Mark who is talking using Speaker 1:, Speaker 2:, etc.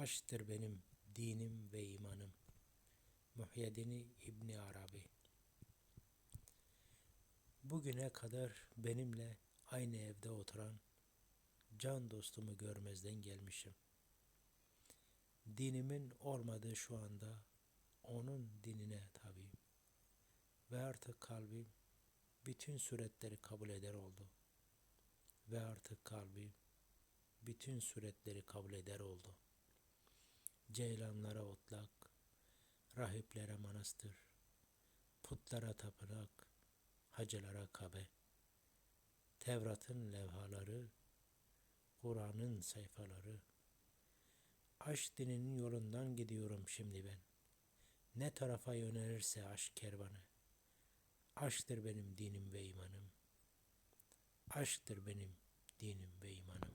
Speaker 1: Aşktır benim dinim ve imanım. Muhyiddin İbni Arabi Bugüne kadar benimle aynı evde oturan can dostumu görmezden gelmişim. Dinimin olmadığı şu anda onun dinine tabiyim. Ve artık kalbim bütün suretleri kabul eder oldu. Ve artık kalbim bütün suretleri kabul eder oldu. Ceylanlara otlak, rahiplere manastır, putlara tapınak, hacılara kabe. Tevrat'ın levhaları, Kur'an'ın sayfaları. Aşk dininin yolundan gidiyorum şimdi ben. Ne tarafa yönelirse aşk kervanı. Aşktır benim dinim ve imanım. Aşktır benim dinim ve imanım.